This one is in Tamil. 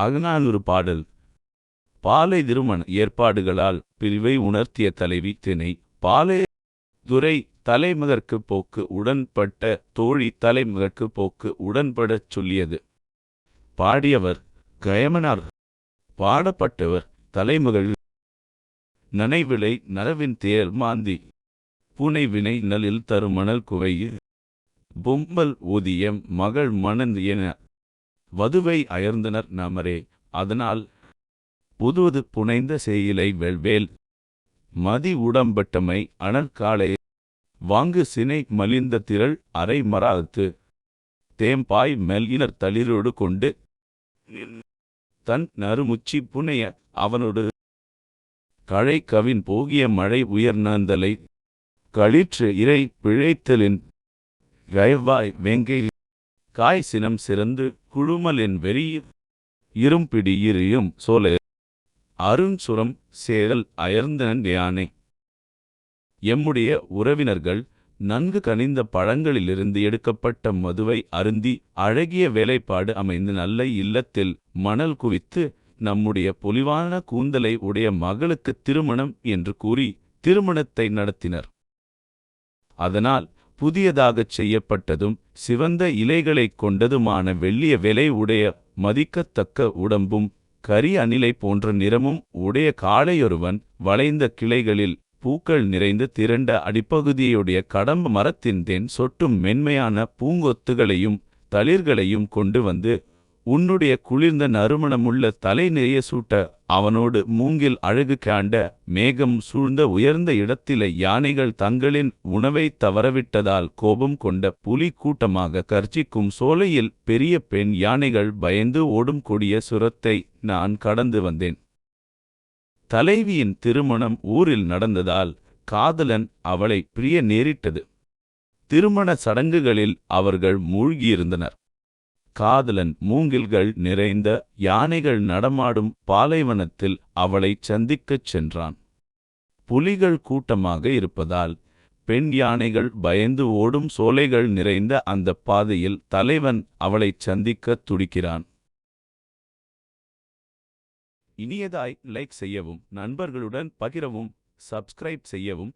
அகநானூறு பாடல். பாலை திருமண ஏற்பாடுகளால் பிரிவை உணர்த்திய தலைவி தினை பாலை துரை தலைமகற்கு போக்கு உடன்பட்ட தோழி தலைமகற்கு போக்கு உடன்படச் சொல்லியது. பாடியவர் கயமனார். பாடப்பட்டவர் தலைமகள். நனைவிளை நரவின் தேர் மாந்தி. புனைவினை நலில் தருமணல் குவையு. பொம்பல் ஊதியம் மகள் மணந்து என வதுவை அயர்ந்தனர் நமரே அதனால் புதுவது புனைந்த சேயிலை வெள்வேல் மதி உடம்பட்டமை அனற்காலை வாங்கு சினை மலிந்த திரள் அரை மராத்து. தேம்பாய் மெல்கினர் தளிரோடு கொண்டு தன் நறுமுச்சி புனைய அவனோடு. கழை கவின் போகிய மழை உயர்நந்தலை களிற்று இறை பிழைத்தலின். கயவாய் வெங்கை காய் சினம் சிறந்து குழுமலின் வெறி இரும்பிடி இரியும் சோலை. அருண்சுரம் சேரல் அயர்ந்தன் யானை. எம்முடைய உறவினர்கள் நன்கு கனிந்த பழங்களிலிருந்து எடுக்கப்பட்ட மதுவை அருந்தி அழகிய வேலைப்பாடு அமைந்து நல்ல இல்லத்தில் மணல் குவித்து நம்முடைய பொலிவான கூந்தலை உடைய மகளுக்கு திருமணம் என்று கூறி திருமணத்தை நடத்தினர். அதனால் புதியதாகச் செய்யப்பட்டதும் சிவந்த இலைகளைக் கொண்டதுமான வெள்ளிய விலை உடைய மதிக்கத்தக்க உடம்பும் கரி அணிலை போன்ற நிறமும் உடைய காளையொருவன் வளைந்த கிளைகளில் பூக்கள் நிறைந்து திரண்ட அடிப்பகுதியுடைய கடம்ப மரத்தின் தேன் சொட்டும் மென்மையான பூங்கொத்துகளையும் தளிர்களையும் கொண்டு வந்து உன்னுடைய குளிர்ந்த நறுமணமுள்ள தலை நிறைய சூட்ட அவனோடு மூங்கில் அழகு காண்ட மேகம் சூழ்ந்த உயர்ந்த இடத்திலே யானைகள் தங்களின் உணவை தவறவிட்டதால் கோபம் கொண்ட புலி கூட்டமாக கர்ச்சிக்கும் சோலையில் பெரிய பெண் யானைகள் பயந்து ஓடும் கொடிய சுரத்தை நான் கடந்து வந்தேன். தலைவியின் திருமணம் ஊரில் நடந்ததால் காதலன் அவளை பிரிய நேரிட்டது. திருமண சடங்குகளில் அவர்கள் மூழ்கியிருந்தனர். காதலன் மூங்கில்கள் நிறைந்த யானைகள் நடமாடும் பாலைவனத்தில் அவளைச் சந்திக்கச் சென்றான். புலிகள் கூட்டமாக இருப்பதால் பெண் யானைகள் பயந்து ஓடும் சோலைகள் நிறைந்த அந்த பாதையில் தலைவன் அவளைச் சந்திக்கத் துடிக்கிறான். இனியதாய் லைக் செய்யவும் நண்பர்களுடன் பகிரவும் சப்ஸ்கிரைப் செய்யவும்.